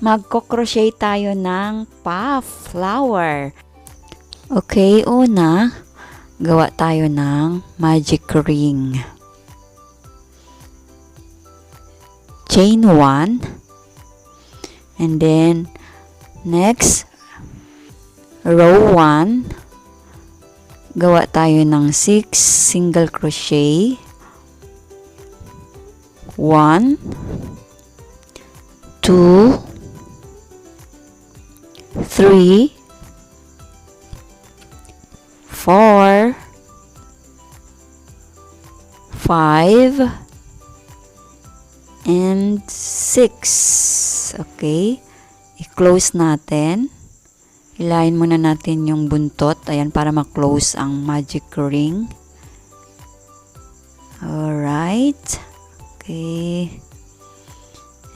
magko-crochet tayo ng puff flower. Okay, una, gawa tayo ng magic ring. Chain 1. And then, next, row 1. Gawa tayo ng 6 single crochet. 1 2 3 4 5 and 6 okay? I-close natin. Ilayin muna natin yung buntot. Ayan para ma-close ang magic ring. Alright. Okay.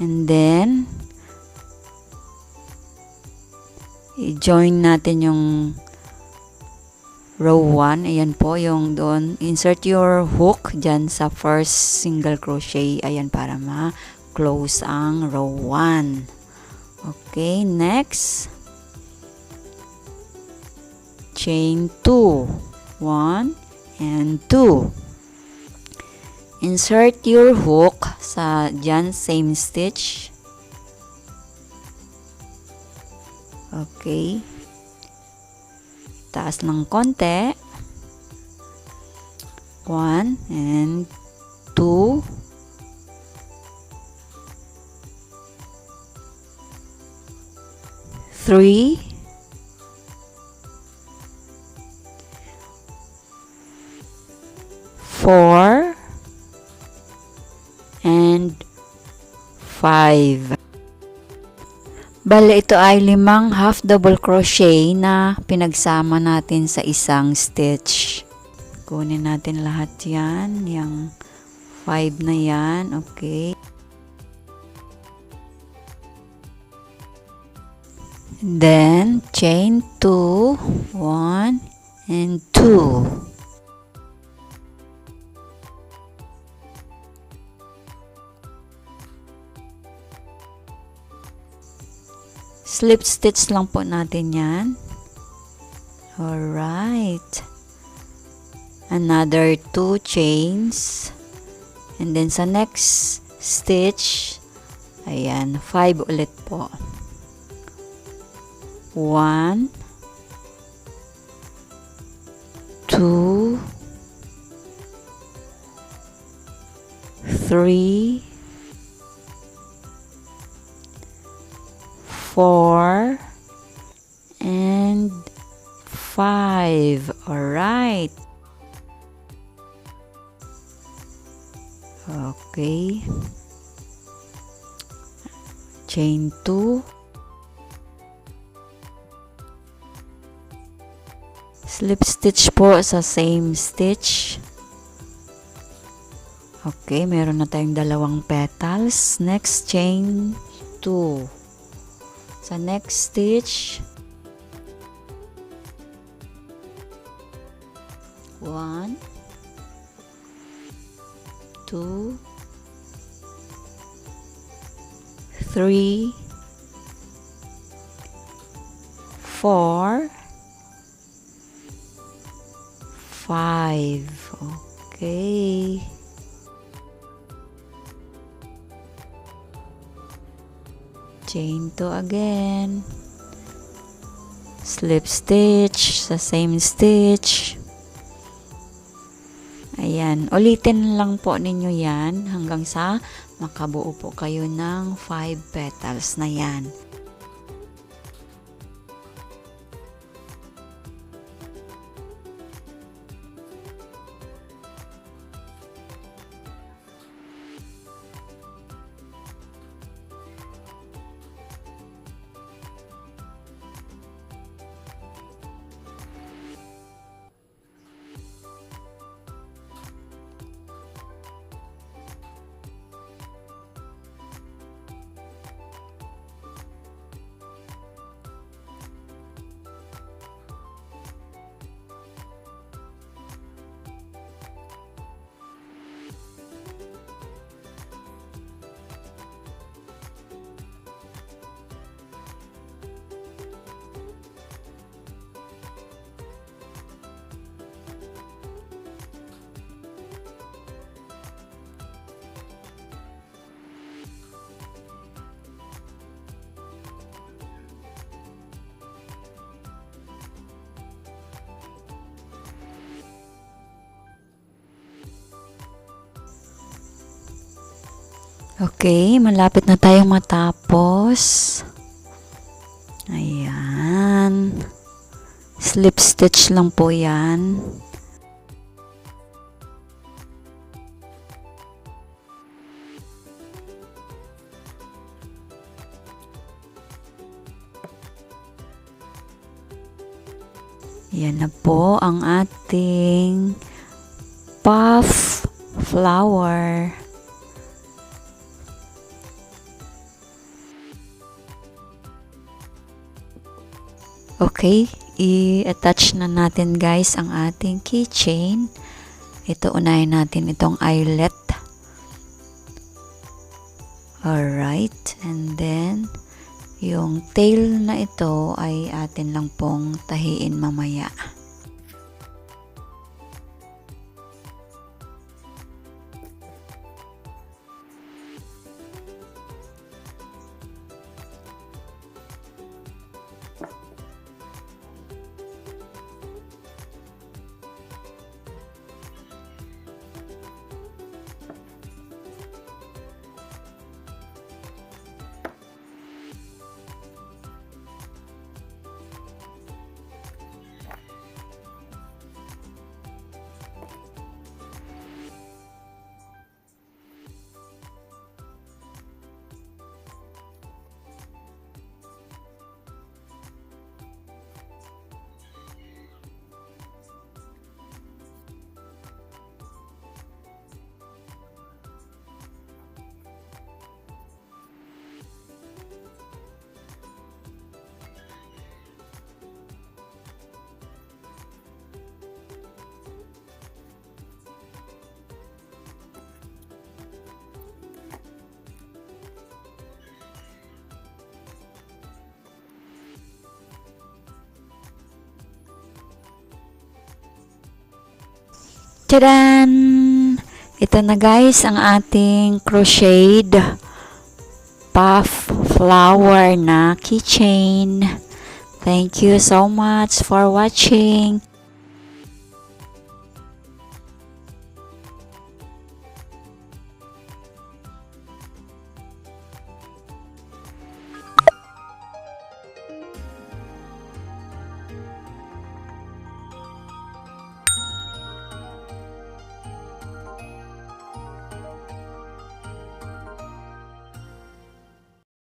And then i-join natin yung row 1 ayan po yung doon. Insert your hook dyan sa first single crochet. Ayan para ma-close ang row 1 okay next. Chain 2 1 and 2 insert your hook sa dyan same stitch okay. Taas ng konti. 1 and 2 3 4 and 5 Bale, ito ay limang half double crochet na pinagsama natin sa isang stitch. Kunin natin lahat yan. Yung 5 na yan. Okay. Then, chain 2, 1, and 2. Slip stitch lang po natin yan. Alright. Another two chains. And then sa next stitch, ayan, five ulit po. One, two, three, four, and five. Alright. Okay. Chain two. Slip stitch po sa same stitch. Okay, meron na tayong dalawang petals. Next chain 2 sa next stitch. 1 2 3 4 5 okay chain 2 again. Slip stitch sa same stitch. Ayan ulitin lang po ninyo yan hanggang sa makabuo po kayo ng 5 petals na yan Okay, malapit na tayong matapos. Ayan. Slip stitch lang po yan. Yan na po ang ating puff flower. Okay, i-attach na natin guys ang ating keychain. Ito unahin natin itong eyelet. Alright, and then yung tail na ito ay atin lang pong tahiin mamaya. Tadaan! Ito na guys ang ating crocheted puff flower na keychain. Thank you so much for watching.